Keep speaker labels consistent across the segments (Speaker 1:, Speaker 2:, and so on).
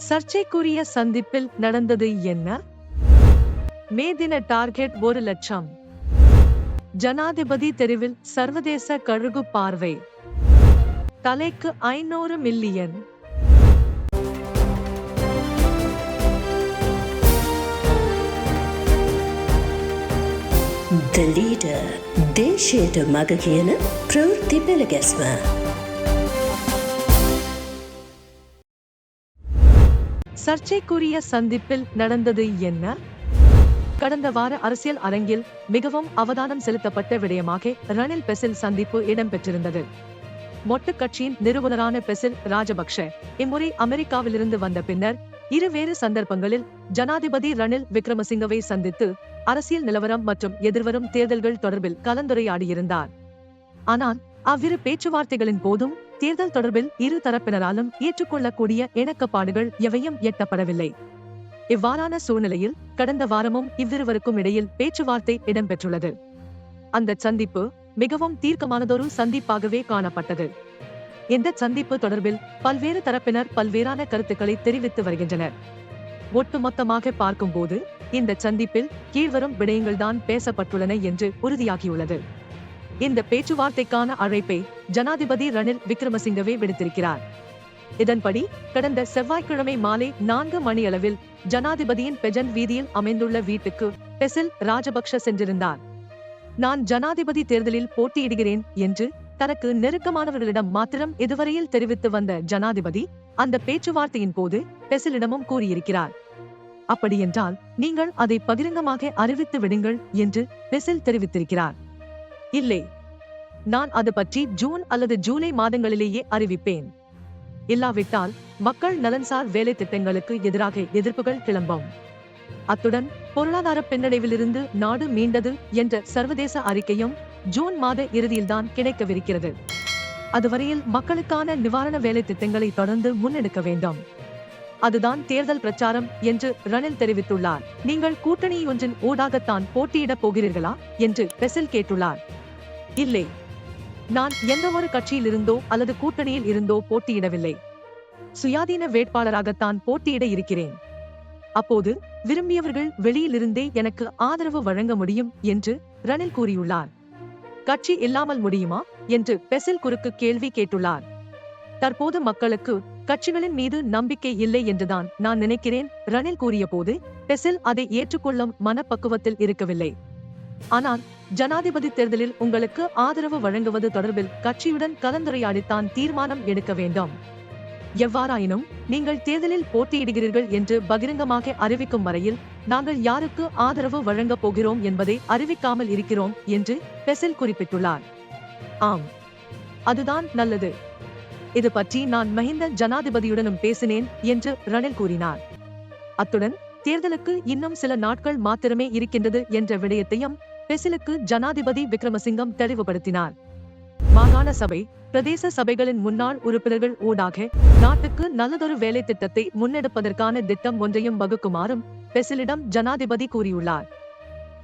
Speaker 1: சர்ச்சைக்குரிய சந்திப்பில் நடந்தது என்ன? மே தின டார்கெட் ஒரு லட்சம். ஜனாதிபதி தெருவில் சர்வதேச கழுகு பார்வை. தலைக்கு ஐநூறு மில்லியன்.
Speaker 2: The leader, ದೇಶದ ಮಗಗೇನ ಪ್ರವೃತ್ತಿ ಬೆಳಗೆಸ್ಮ
Speaker 1: சர்ச்சைக்குரிய சந்திப்பில் நடந்தது என்ன? கடந்த வார அரசியல் அரங்கில் மிகவும் அவதானம் செலுத்தப்பட்ட விடயமாக ரணில் பெசில் சந்திப்பு இடம்பெற்றிருந்தது. மொட்டு கட்சியின் நிறுவனரான பெசில் ராஜபக்ஷ இம்முறை அமெரிக்காவிலிருந்து வந்த பின்னர் இருவேறு சந்தர்ப்பங்களில் ஜனாதிபதி ரணில் விக்ரமசிங்கவை சந்தித்து அரசியல் நிலவரம் மற்றும் எதிர்வரும் தேர்தல்கள் தொடர்பில் கலந்துரையாடியிருந்தார். ஆனால் அவ்விரு பேச்சுவார்த்தைகளின் போதும் தேர்தல் தொடர்பில் இரு தரப்பினராலும் ஏற்றுக்கொள்ளக்கூடிய இணக்கப்பாடுகள் எவையும் எட்டப்படவில்லை. இவ்வாறான சூழ்நிலையில் கடந்த வாரமும் இவ்விருவருக்கும் இடையில் பேச்சுவார்த்தை இடம்பெற்றுள்ளது. அந்த சந்திப்பு மிகவும் தீர்க்கமானதொரு சந்திப்பாகவே காணப்பட்டது. இந்த சந்திப்பு தொடர்பில் பல்வேறு தரப்பினர் பல்வேறான கருத்துக்களை தெரிவித்து வருகின்றனர். ஒட்டுமொத்தமாக பார்க்கும்போது இந்த சந்திப்பில் கீழ்வரும் விடயங்கள்தான் பேசப்பட்டுள்ளன என்று உறுதியாகியுள்ளது. இந்த பேச்சுவார்த்தைக்கான அழைப்பை ஜனாதிபதி ரணில் விக்ரமசிங்கவே விடுத்திருக்கிறார். இதன்படி கடந்த செவ்வாய்க்கிழமை மாலை நான்கு மணியளவில் ஜனாதிபதியின் பெஜன் வீதியில் அமைந்துள்ள வீட்டுக்கு பெசில் ராஜபக்ஷ சென்றிருந்தார். நான் ஜனாதிபதி தேர்தலில் போட்டியிடுகிறேன் என்று தனக்கு நெருக்கமானவர்களிடம் மாத்திரம் இதுவரையில் தெரிவித்து வந்த ஜனாதிபதி அந்த பேச்சுவார்த்தையின் போது பெசிலிடமும் கூறியிருக்கிறார். அப்படியென்றால் நீங்கள் அதை பகிரங்கமாக அறிவித்து விடுங்கள் என்று பெசில் தெரிவித்திருக்கிறார். இல்லை. நான் அது பற்றி ஜூன் அல்லது ஜூலை மாதங்களிலேயே அறிவிப்பேன். இல்லாவிட்டால் மக்கள் நலன்சார் வேலை திட்டங்களுக்கு எதிராக எதிர்ப்புகள் கிளம்பும். அத்துடன் பொருளாதார பின்னடைவிலிருந்து நாடு மீண்டது என்ற சர்வதேச அறிக்கையும் ஜூன் மாத இறுதியில்தான் கிடைக்கவிருக்கிறது. அதுவரையில் மக்களுக்கான நிவாரண வேலை திட்டங்களை தொடர்ந்து முன்னெடுக்க வேண்டும். அதுதான் தேர்தல் பிரச்சாரம் என்று ரணில் தெரிவித்துள்ளார். நீங்கள் கூட்டணி ஒன்றின் ஊடாகத்தான் போட்டியிடப் போகிறீர்களா? என்று பெசில் கேட்டுள்ளார். இல்லை. நான் எந்த ஒரு கட்சியில் இருந்தோ அல்லது கூட்டணியில் இருந்தோ போட்டியிடவில்லை. சுயாதீன வேட்பாளராகத்தான் போட்டியிட இருக்கிறேன். அப்போது விரும்பியவர்கள் வெளியிலிருந்தே எனக்கு ஆதரவு வழங்க முடியும் என்று ரணில் கூறியுள்ளார். கட்சி இல்லாமல் முடியுமா? என்று பெசில் குறுக்கு கேள்வி கேட்டுள்ளார். தற்போது மக்களுக்கு கட்சிகளின் மீது நம்பிக்கை இல்லை என்றுதான் நான் நினைக்கிறேன் ரணில் கூறிய போது பெசில் அதை ஏற்றுக்கொள்ளும் மனப்பக்குவத்தில் இருக்கவில்லை. ஆனால் ஜனாதிபதி தேர்தலில் உங்களுக்கு ஆதரவு வழங்குவது தொடர்பில் கட்சியுடன் கலந்துரையாடித்தான் தீர்மானம் எடுக்க வேண்டும். எவ்வாறாயினும் நீங்கள் தேர்தலில் போட்டியிடுகிறீர்கள் என்று பகிரங்கமாக அறிவிக்கும் வரையில் நாங்கள் யாருக்கு ஆதரவு வழங்கப் போகிறோம் என்பதை அறிவிக்காமல் இருக்கிறோம் என்று பெசில் குறிப்பிட்டுள்ளார். ஆம். அதுதான் நல்லது. இது பற்றி நான் மஹிந்த ஜனாதிபதியுடனும் பேசினேன் என்று ரணில் கூறினார். அத்துடன் தேர்தலுக்கு இன்னும் சில நாட்கள் மாத்திரமே இருக்கின்றது என்ற விடயத்தையும் பெசிலுக்கு ஜனாதிபதி விக்ரமசிங்கம் தெளிவுபடுத்தினார். மாகாண சபை பிரதேச சபைகளின் முன்னாள் உறுப்பினர்கள் ஊடாக நாட்டுக்கு நல்லதொரு வேலை திட்டத்தை முன்னெடுப்பதற்கான திட்டம் ஒன்றையும் வகுக்குமாறும் பெசிலிடம் ஜனாதிபதி கூறியுள்ளார்.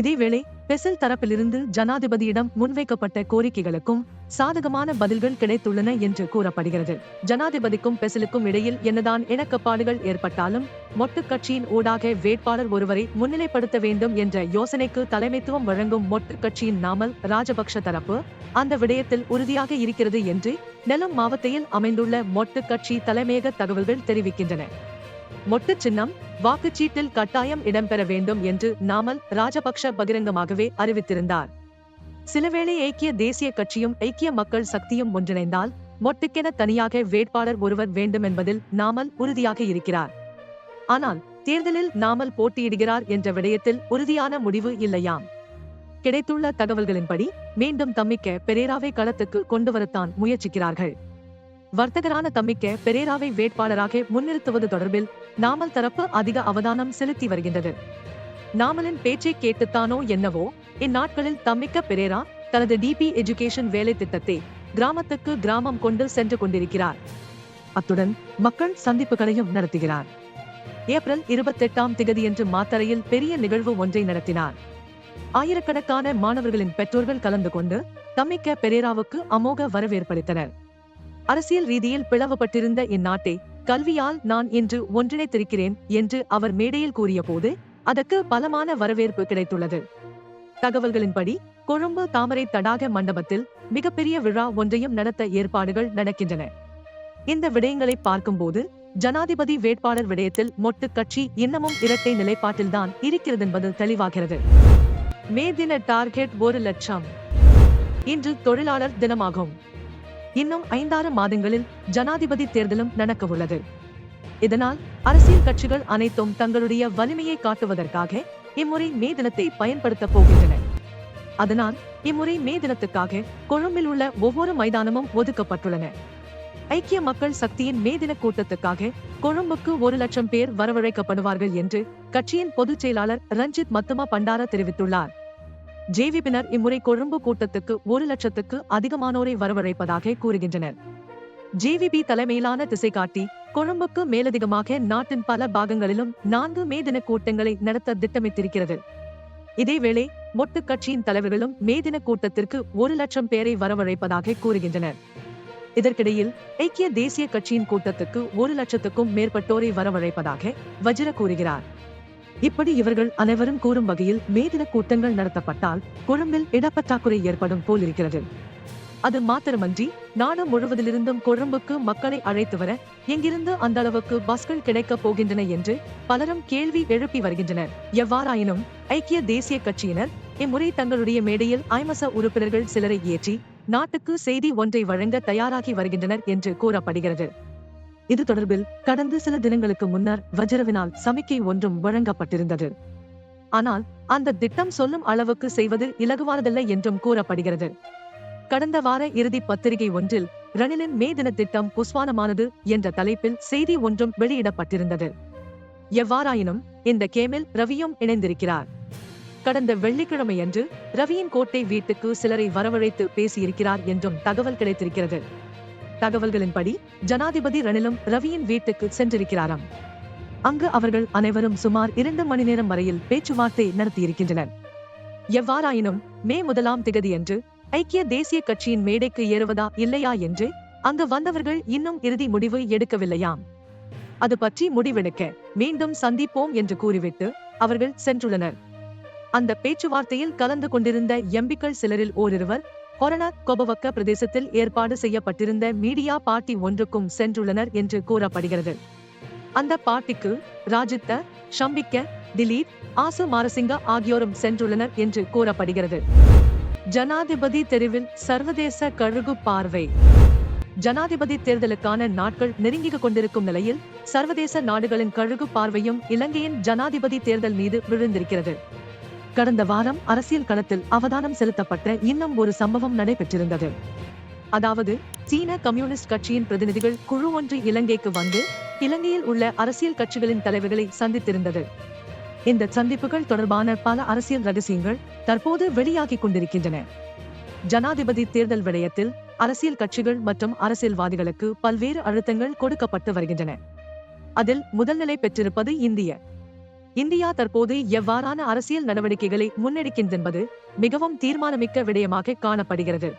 Speaker 1: இதேவேளை பெசல் தரப்பிலிருந்து ஜனாதிபதியிடம் முன்வைக்கப்பட்ட கோரிக்கைகளுக்கும் சாதகமான பதில்கள் கிடைத்துள்ளன என்று கூறப்படுகிறது. ஜனாதிபதிக்கும் பெசலுக்கும் இடையில் என்னதான் இணக்கப்பாடுகள் ஏற்பட்டாலும் மொட்டு கட்சியின் ஊடாக வேட்பாளர் ஒருவரை முன்னிலைப்படுத்த வேண்டும் என்ற யோசனைக்கு தலைமைத்துவம் வழங்கும் மொட்டு கட்சியின் நாமல் ராஜபக்ஷ தரப்பு அந்த விடயத்தில் உறுதியாக இருக்கிறது என்று நெலம் மாவட்டத்தில் அமைந்துள்ள மொட்டு கட்சி தலைமையக தகவல்கள் தெரிவிக்கின்றன. மொட்டு சின்னம் வாக்குச்சீட்டில் கட்டாயம் இடம்பெற வேண்டும் என்று நாமல் ராஜபக்ஷ பகிரங்கமாகவே அறிவித்திருந்தார். சிலவேளை ஐக்கிய தேசிய கட்சியும் ஐக்கிய மக்கள் சக்தியும் ஒன்றிணைந்தால் மொட்டுக்கென தனியாக வேட்பாளர் ஒருவர் வேண்டும் என்பதில் நாமல் உறுதியாக இருக்கிறார். ஆனால் தேர்தலில் நாமல் போட்டியிடுகிறார் என்ற விடயத்தில் உறுதியான முடிவு இல்லையாம். கிடைத்துள்ள தகவல்களின்படி மீண்டும் தம்மிக்க பெரேராவை களத்துக்கு கொண்டுவரத்தான் முயற்சிக்கிறார்கள். வர்த்தகரான தம்மிக்க பெரேராவை வேட்பாளராக முன்னிறுத்துவது தொடர்பில் நாமல் தரப்பு அதிக அவதானம் செலுத்தி வருகின்றது. நாமலின் பேச்சை கேட்டுத்தானோ என்னவோ இந்நாட்களில் தம்மிக்க பெரேரா தனது டிபி எஜுகேஷன் வேலை திட்டத்தை கிராமத்துக்கு கிராமம் கொண்டு சென்று கொண்டிருக்கிறார். அத்துடன் மக்கள் சந்திப்புகளையும் நடத்துகிறார். ஏப்ரல் இருபத்தெட்டாம் திகதியன்று மாத்தறையில் பெரிய நிகழ்வு ஒன்றை நடத்தினார். ஆயிரக்கணக்கான மாணவர்களின் பெற்றோர்கள் கலந்து கொண்டு தம்மிக்க பெரேராவுக்கு அமோக வரவேற்பளித்தனர் அரசியல் ரீதியில் பிளவுபட்டிருந்த இந்நாட்டை கல்வியால் நான் இன்று ஒன்றிணைத்திருக்கிறேன் என்று அவர் மேடையில் கூறியபோது அதற்கு பலமான வரவேற்பு கிடைத்துள்ளது. தகவல்களின்படி கொழும்பு தாமரை தடாக மண்டபத்தில் மிகப்பெரிய விழா ஒன்றையும் நடத்த ஏற்பாடுகள் நடக்கின்றன. இந்த விடயங்களை பார்க்கும்போது ஜனாதிபதி வேட்பாளர் விடயத்தில் மொட்டு கட்சி இன்னமும் இரட்டை நிலைப்பாட்டில்தான் இருக்கிறது என்பது தெளிவாகிறது. மே தின டார்கெட் ஒரு லட்சம். இன்று தொழிலாளர் தினமாகும். இன்னும் ஐந்தாறு மாதங்களில் ஜனாதிபதி தேர்தலும் நடக்கவுள்ளது. இதனால் அரசியல் கட்சிகள் அனைத்தும் தங்களுடைய வலிமையை காட்டுவதற்காக இம்முறை மே தினத்தை பயன்படுத்தப் போகின்றன. அதனால் இம்முறை மே தினத்துக்காக கொழும்பில் உள்ள ஒவ்வொரு மைதானமும் ஒதுக்கப்பட்டுள்ளன. ஐக்கிய மக்கள் சக்தியின் மே தின கூட்டத்துக்காக கொழும்புக்கு ஒரு லட்சம் பேர் வரவழைக்கப்படுவார்கள் என்று கட்சியின் பொதுச் செயலாளர் ரஞ்சித் மத்துமா பண்டார தெரிவித்துள்ளார். ஜேவிபினர் இம்முறை கொழும்பு கூட்டத்துக்கு ஒரு லட்சத்துக்கு அதிகமானோரை வரவழைப்பதாக கூறுகின்றனர். ஜேவிபி தலைமையிலான திசை காட்டி கொழும்புக்கு மேலதிகமாக நாட்டின் பல பாகங்களிலும் நான்கு மே தின கூட்டங்களை நடத்த திட்டமிட்டிருக்கிறது. இதேவேளை மொட்டு கட்சியின் தலைவர்களும் மே தின கூட்டத்திற்கு ஒரு லட்சம் பேரை வரவழைப்பதாக கூறுகின்றனர். இதற்கிடையில் ஐக்கிய தேசிய கட்சியின் கூட்டத்துக்கு ஒரு லட்சத்துக்கும் மேற்பட்டோரை வரவழைப்பதாக வஜ்ர கூறுகிறார். இப்படி இவர்கள் அனைவரும் கூறும் வகையில் மேதின கூட்டங்கள் நடத்தப்பட்டால் கொழும்பில் இடப்பற்றாக்குறை ஏற்படும் போலிருக்கிறது அது மாத்திரமன்றி நாடு முழுவதிலிருந்தும் கொழும்புக்கு மக்களை அழைத்து வர எங்கிருந்து அந்த அளவுக்கு பஸ்கள் கிடைக்கப் போகின்றன என்று பலரும் கேள்வி எழுப்பி வருகின்றனர். எவ்வாறாயினும் ஐக்கிய தேசிய கட்சியினர் இம்முறை தங்களுடைய மேடையில் ஐமச உறுப்பினர்கள் சிலரை ஏற்றி நாட்டுக்கு செய்தி ஒன்றை வழங்க தயாராகி வருகின்றனர் என்று கூறப்படுகிறது. இது தொடர்பில் கடந்த சில தினங்களுக்கு முன்னர் வஜ்ரவினால் சமிக்கை ஒன்றும் வழங்கப்பட்டிருந்தது. ஆனால் அந்த திட்டம் சொல்லும் அளவுக்கு செய்வது இலகுவானதில்லை என்றும் கூறப்படுகிறது. கடந்த வார இறுதி பத்திரிகை ஒன்றில் ரணிலின் மே தின திட்டம் புஸ்வானமானது என்ற தலைப்பில் செய்தி ஒன்றும் வெளியிடப்பட்டிருந்தது. எவ்வாறாயினும் இந்த கேமில் ரவியும் இணைந்திருக்கிறார். கடந்த வெள்ளிக்கிழமையன்று ரவியின் கோட்டை வீட்டுக்கு சிலரை வரவழைத்து பேசியிருக்கிறார் என்றும் தகவல் கிடைத்திருக்கிறது. தகவல்களின்படி ஜனாதிபதி ரணிலும் ரவியின் வீட்டுக்கு சென்றிருக்கிறாராம். அங்கு அவர்கள் அனைவரும் சுமார் இரண்டு மணி நேரம் வரையில் பேச்சுவார்த்தை நடத்தியிருக்கின்றனர். எவ்வாறாயினும் மே முதலாம் திகதியன்று ஐக்கிய தேசிய கட்சியின் மேடைக்கு ஏறுவதா இல்லையா என்று அங்கு வந்தவர்கள் இன்னும் இறுதி முடிவு எடுக்கவில்லையாம். அது பற்றி முடிவெடுக்க மீண்டும் சந்திப்போம் என்று கூறிவிட்டு அவர்கள் சென்றுள்ளனர். அந்த பேச்சுவார்த்தையில் கலந்து கொண்டிருந்த எம்பிக்கள் சிலரில் ஓரிருவர் கொரோனா கொபவக்க பிரதேசத்தில் ஏற்பாடு செய்யப்பட்டிருந்த மீடியா பார்ட்டி ஒன்றுக்கும் சென்றுள்ளனர் என்று கூறப்படுகிறது. அந்த பார்ட்டிக்கு ராஜித்த ஷம்பிக்க திலீப் ஆசு மாரசிங்க ஆகியோரும் சென்றுள்ளனர் என்று கூறப்படுகிறது. ஜனாதிபதி தெருவில் சர்வதேச கழுகு பார்வை. ஜனாதிபதி தேர்தலுக்கான நாட்கள் நெருங்கிக் கொண்டிருக்கும் நிலையில் சர்வதேச நாடுகளின் கழுகு பார்வையும் இலங்கையின் ஜனாதிபதி தேர்தல் மீது விழுந்திருக்கிறது. கடந்த வாரம் அரசியல் களத்தில் அவதானம் செலுத்தப்பட்ட இன்னும் ஒரு சம்பவம் நடைபெற்றிருந்தது. அதாவது சீன கம்யூனிஸ்ட் கட்சியின் பிரதிநிதிகள் குழு ஒன்று இலங்கைக்கு வந்து இலங்கையில் உள்ள அரசியல் கட்சிகளின் தலைவர்களை சந்தித்திருந்தது. இந்த சந்திப்புகள் தொடர்பான பல அரசியல் ரகசியங்கள் தற்போது வெளியாகிக் கொண்டிருக்கின்றன. ஜனாதிபதி தேர்தல் விடயத்தில் அரசியல் கட்சிகள் மற்றும் அரசியல்வாதிகளுக்கு பல்வேறு அழுத்தங்கள் கொடுக்கப்பட்டு வருகின்றன. அதில் முதல்நிலை பெற்றிருப்பது இந்திய இந்தியா தற்போது எவ்வாறான அரசியல் நடவடிக்கைகளை முன்னெடுக்கின்றென்பது மிகவும் தீர்மானமிக்க விடயமாக காணப்படுகிறது.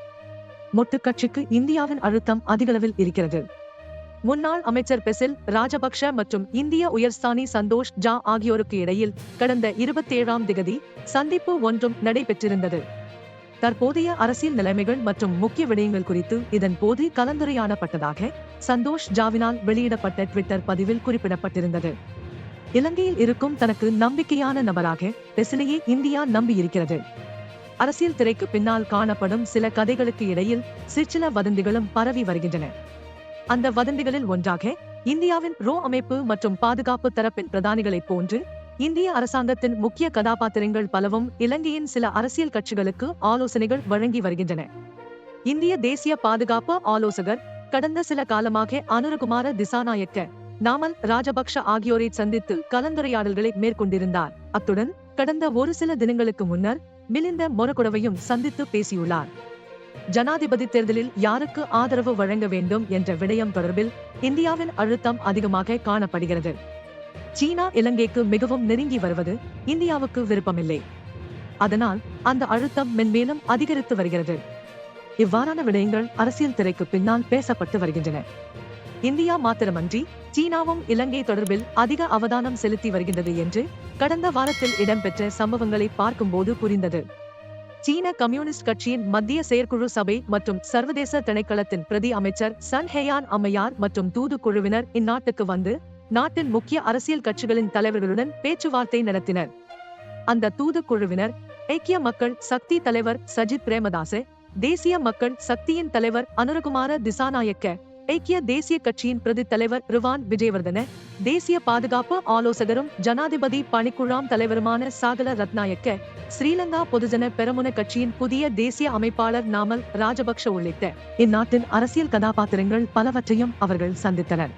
Speaker 1: மொட்டு கட்சிக்கு இந்தியாவின் அழுத்தம் அதிகளவில் இருக்கிறது. முன்னாள் அமைச்சர் பெசில் ராஜபக்ஷ மற்றும் இந்திய உயர்ஸ்தானி சந்தோஷ் ஜா ஆகியோருக்கு இடையில் கடந்த இருபத்தேழாம் திகதி சந்திப்பு ஒன்றும் நடைபெற்றிருந்தது. தற்போதைய அரசியல் நிலைமைகள் மற்றும் முக்கிய விடயங்கள் குறித்து இதன் போது கலந்துரையாடப்பட்டதாக சந்தோஷ் ஜாவினால் வெளியிடப்பட்ட ட்விட்டர் பதிவில் குறிப்பிடப்பட்டிருந்தது. இலங்கையில் இருக்கும் தனக்கு நம்பிக்கையான நபராக பெசிலையே இந்தியா நம்பியிருக்கிறது. அரசியல் திரைக்கு பின்னால் காணப்படும் சில கதைகளுக்கு இடையில் சிற்சில வதந்திகளும் பரவி வருகின்றன. அந்த வதந்திகளில் ஒன்றாக இந்தியாவின் ரோ அமைப்பு மற்றும் பாதுகாப்பு தரப்பின் பிரதானிகளைப் போன்று இந்திய அரசாங்கத்தின் முக்கிய கதாபாத்திரங்கள் பலவும் இலங்கையின் சில அரசியல் கட்சிகளுக்கு ஆலோசனைகள் வழங்கி வருகின்றன. இந்திய தேசிய பாதுகாப்பு ஆலோசகர் கடந்த சில காலமாக அனுரகுமார திசாநாயக்க நாமல் ராஜபக்ஷ ஆகியோரை சந்தித்து கலந்துரையாடல்களை மேற்கொண்டிருந்தார். அத்துடன் கடந்த ஒரு சில தினங்களுக்கு முன்னர் மிலிந்த மொரகுடவையும் சந்தித்து பேசியுள்ளார். ஜனாதிபதி தேர்தலில் யாருக்கு ஆதரவு வழங்க வேண்டும் என்ற விடயம் தொடர்பில் இந்தியாவின் அழுத்தம் அதிகமாக காணப்படுகிறது. சீனா இலங்கைக்கு மிகவும் நெருங்கி வருவது இந்தியாவுக்கு விருப்பமில்லை. அதனால் அந்த அழுத்தம் மென்மேலும் அதிகரித்து வருகிறது. இவ்வாறான விடயங்கள் அரசியல் திரைக்கு பின்னால் பேசப்பட்டு வருகின்றன. இந்தியா மாத்திரமன்றி சீனாவும் இலங்கை தொடர்பில் அதிக அவதானம் செலுத்தி வருகின்றது என்று கடந்த வாரத்தில் இடம்பெற்ற சம்பவங்களை பார்க்கும்போது புரிந்தது. சீன கம்யூனிஸ்ட் கட்சியின் மத்திய செயற்குழு சபை மற்றும் சர்வதேச திணைக்களத்தின் பிரதி அமைச்சர் சன் ஹேயான் அம்மையார் மற்றும் தூதுக்குழுவினர் இந்நாட்டுக்கு வந்து நாட்டின் முக்கிய அரசியல் கட்சிகளின் தலைவர்களுடன் பேச்சுவார்த்தை நடத்தினர். அந்த தூதுக்குழுவினர் ஐக்கிய மக்கள் சக்தி தலைவர் சஜித் பிரேமதாச தேசிய மக்கள் சக்தியின் தலைவர் அனுரகுமார திசாநாயக்க ஐக்கிய தேசிய கட்சியின் பிரதி தலைவர் ருவான் விஜயவர்தன தேசிய பாதுகாப்பு ஆலோசகரும் ஜனாதிபதி பணிக்குழாம் தலைவருமான சாகல ரத்நாயக்க ஸ்ரீலங்கா பொதுஜன பெரமுன கட்சியின் புதிய தேசிய அமைப்பாளர் நாமல் ராஜபக்ஷ உள்ளிட்ட இந்நாட்டின் அரசியல் கதாபாத்திரங்கள் பலவற்றையும் அவர்கள் சந்தித்தனர்.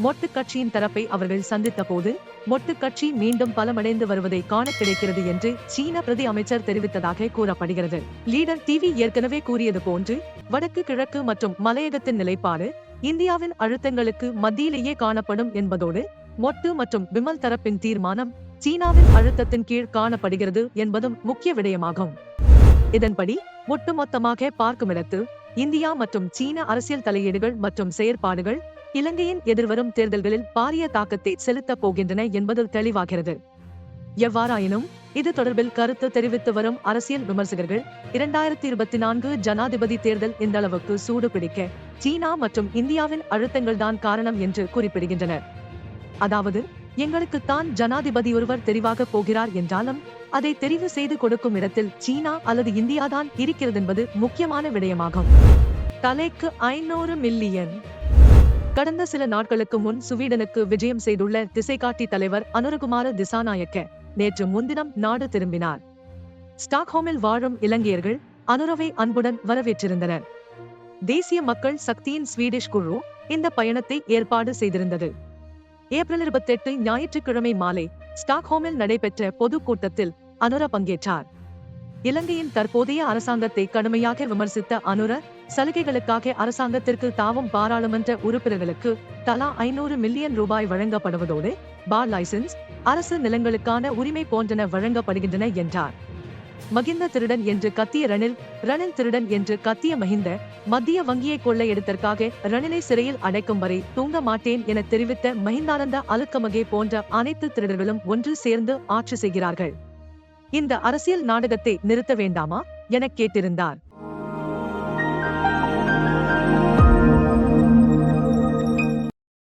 Speaker 1: மொட்டு கட்சியின் தரப்பை அவர்கள் சந்தித்த போது மொட்டு கட்சி மீண்டும் பலமடைந்து வருவதை காண கிடைக்கிறது என்று சீன பிரதி அமைச்சர் தெரிவித்ததாக கூறப்படுகிறது. லீடர் டிவி ஏற்கனவே கூறியது போன்று வடக்கு கிழக்கு மற்றும் மலையகத்தின் நிலைப்பாடு இந்தியாவின் அழுத்தங்களுக்கு மத்தியிலேயே காணப்படும் என்பதோடு மொட்டு மற்றும் விமல் தரப்பின் தீர்மானம் சீனாவின் அழுத்தத்தின் கீழ் காணப்படுகிறது என்பதும் முக்கிய விடயமாகும். இதன்படி ஒட்டுமொத்தமாக பார்க்குமிடத்து இந்தியா மற்றும் சீன அரசியல் தலையீடுகள் மற்றும் செயற்பாடுகள் இலங்கையின் எதிர்வரும் தேர்தல்களில் பாரிய தாக்கத்தை செலுத்தப் போகின்றன என்பது தெளிவாகிறது. எவ்வாறாயினும் இது தொடர்பில் கருத்து தெரிவித்து வரும் அரசியல் விமர்சகர்கள் இரண்டாயிரத்தி இருபத்தி நான்கு ஜனாதிபதி தேர்தல் இந்த அளவுக்கு சூடு பிடிக்க சீனா மற்றும் இந்தியாவின் அழுத்தங்கள்தான் காரணம் என்று குறிப்பிடுகின்றனர். அதாவது எங்களுக்கு தான் ஜனாதிபதி ஒருவர் தெரிவாக போகிறார் என்றாலும் அதை தெரிவு செய்து கொடுக்கும் இடத்தில் சீனா அல்லது இந்தியா தான் இருக்கிறது என்பது முக்கியமான விடயமாகும். தலைக்கு ஐநூறு மில்லியன் கடந்த சில நாட்களுக்கு முன் சுவீடனுக்கு விஜயம் செய்துள்ள திசைகாட்டி தலைவர் அனுரகுமார திசாநாயக்க நேற்று முன்தினம் நாடு திரும்பினார். ஸ்டாக்ஹோமில் வாழும் இலங்கையர்கள் அனுரவை அன்புடன் வரவேற்றிருந்தனர். தேசிய மக்கள் சக்தியின் ஸ்வீடிஷ் குழு இந்த பயணத்தை ஏற்பாடு செய்திருந்தது. ஏப்ரல் இருபத்தெட்டு ஞாயிற்றுக்கிழமை மாலை ஸ்டாக்ஹோமில் நடைபெற்ற பொதுக்கூட்டத்தில் அனுர பங்கேற்றார். இலங்கையின் தற்போதைய அரசாங்கத்தை கடுமையாக விமர்சித்த அனுர சலுகைகளுக்காக அரசாங்கத்திற்கு தாவும் பாராளுமன்ற உறுப்பினர்களுக்கு தலா ஐநூறு மில்லியன் ரூபாய் வழங்கப்படுவதோடு பார் லைசன்ஸ் அரசு நிலங்களுக்கான உரிமை போன்றன வழங்கப்படுகின்றன என்றார். மகிந்த திருடன் என்று கத்திய ரணில் ரணில் திருடன் என்று கத்திய மஹிந்த மத்திய வங்கியை கொள்ளையடித்தற்காக ரணிலை சிறையில் அடைக்கும் வரை தூங்க மாட்டேன் என தெரிவித்த மஹிந்தானந்த அலுக்கமகே போன்ற அனைத்து திருடர்களும் ஒன்று சேர்ந்து ஆட்சி செய்கிறார்கள். இந்த அரசியல் நாடகத்தை நிறுத்த வேண்டாமா? எனக் கேட்டிருந்தார்.